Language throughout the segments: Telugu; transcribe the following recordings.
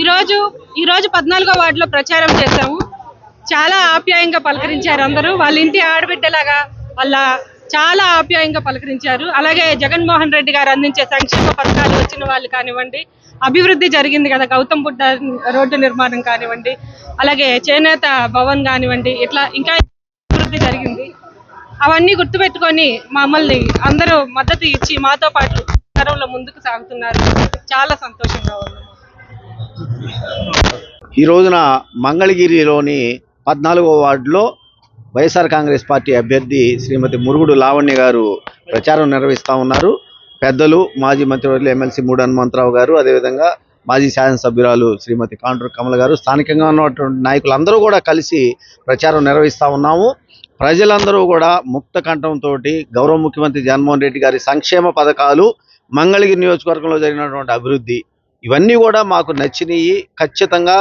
ఈరోజు ఈరోజు పద్నాలుగో వార్డులో ప్రచారం చేశాము. చాలా ఆప్యాయంగా పలకరించారు అందరూ. వాళ్ళ ఇంటి ఆడబిడ్డలాగా వాళ్ళ చాలా ఆప్యాయంగా పలకరించారు. అలాగే జగన్మోహన్ రెడ్డి గారు అందించే సంక్షేమ పథకాలు వచ్చిన వాళ్ళు కానివ్వండి అభివృద్ధి జరిగింది కదా గౌతమ్ బుద్ధ రోడ్డు నిర్మాణం కానివ్వండి అలాగే చేనేత భవన్ కానివ్వండి ఇట్లా ఇంకా అభివృద్ధి జరిగింది. అవన్నీ గుర్తుపెట్టుకొని మమ్మల్ని అందరూ మద్దతు ఇచ్చి మాతో పాటు తరంలో ముందుకు సాగుతున్నారు. చాలా సంతోషంగా ఉంది. ఈ రోజున మంగళగిరిలోని పద్నాలుగో వార్డులో వైఎస్ఆర్ కాంగ్రెస్ పార్టీ అభ్యర్థి శ్రీమతి మురుగుడు లావణ్య గారు ప్రచారం నిర్వహిస్తూ ఉన్నారు. పెద్దలు మాజీ మంత్రివర్యులు ఎమ్మెల్సీ మూడు హనుమంతరావు గారు అదేవిధంగా మాజీ శాసనసభ్యురాలు శ్రీమతి కాండ్రు కమల గారు స్థానికంగా ఉన్నటువంటి నాయకులందరూ కూడా కలిసి ప్రచారం నిర్వహిస్తూ ఉన్నాము. ప్రజలందరూ కూడా ముక్త కంఠంతో గౌరవ ముఖ్యమంత్రి జగన్మోహన్ రెడ్డి గారి సంక్షేమ పథకాలు మంగళగిరి నియోజకవర్గంలో జరిగినటువంటి అభివృద్ధి ఇవన్నీ కూడా మాకు నచ్చినాయి. ఖచ్చితంగా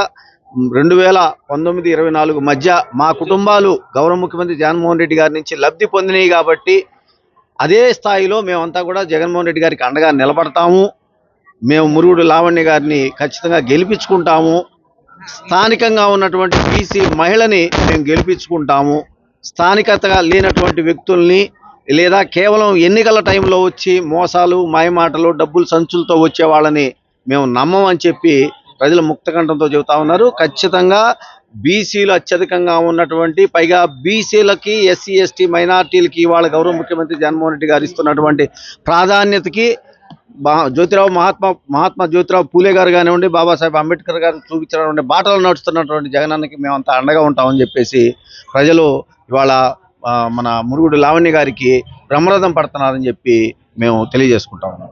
రెండు వేల పంతొమ్మిది ఇరవై నాలుగు మధ్య మా కుటుంబాలు గౌరవ ముఖ్యమంత్రి జగన్మోహన్ రెడ్డి గారి నుంచి లబ్ధి పొందినాయి కాబట్టి అదే స్థాయిలో మేమంతా కూడా జగన్మోహన్ రెడ్డి గారికి అండగా నిలబడతాము. మేము మురుగుడు లావణ్య గారిని ఖచ్చితంగా గెలిపించుకుంటాము. స్థానికంగా ఉన్నటువంటి బీసీ మహిళని మేము గెలిపించుకుంటాము. స్థానికతగా లేనటువంటి వ్యక్తుల్ని లేదా కేవలం ఎన్నికల టైంలో వచ్చి మోసాలు మాయమాటలు డబ్బులు సంచులతో వచ్చే వాళ్ళని మేము నమ్మమని చెప్పి ప్రజలు ముక్తకంఠంతో చెబుతా ఉన్నారు. ఖచ్చితంగా బీసీలు అత్యధికంగా ఉన్నటువంటి పైగా బీసీలకి ఎస్సీ ఎస్టీ మైనార్టీలకి ఇవాళ గౌరవ ముఖ్యమంత్రి జగన్మోహన్ రెడ్డి గారు ఇస్తున్నటువంటి ప్రాధాన్యతకి జ్యోతిరావు మహాత్మా మహాత్మా జ్యోతిరావు పూలే గారు కానివ్వండి బాబాసాహెబ్ అంబేద్కర్ గారు చూపించినటువంటి బాటలు నడుస్తున్నటువంటి జగనన్నకి మేమంతా అండగా ఉంటామని చెప్పేసి ప్రజలు ఇవాళ మన మురుగుడు లావణ్య గారికి బ్రహ్మరథం పడుతున్నారని చెప్పి మేము తెలియజేసుకుంటా ఉన్నాం.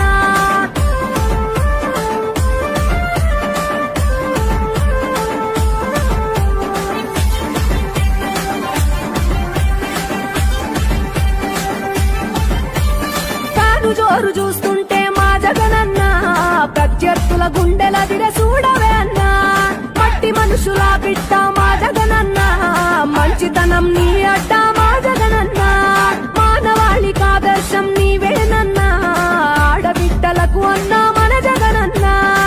జోరు చూస్తుంటే మా జగనన్న ప్రత్యర్థుల గుండెల దిర చూడవే అన్నా. మట్టి మనుషుల బిట్ట మా జగనన్న మంచితనం నీ అడ్డా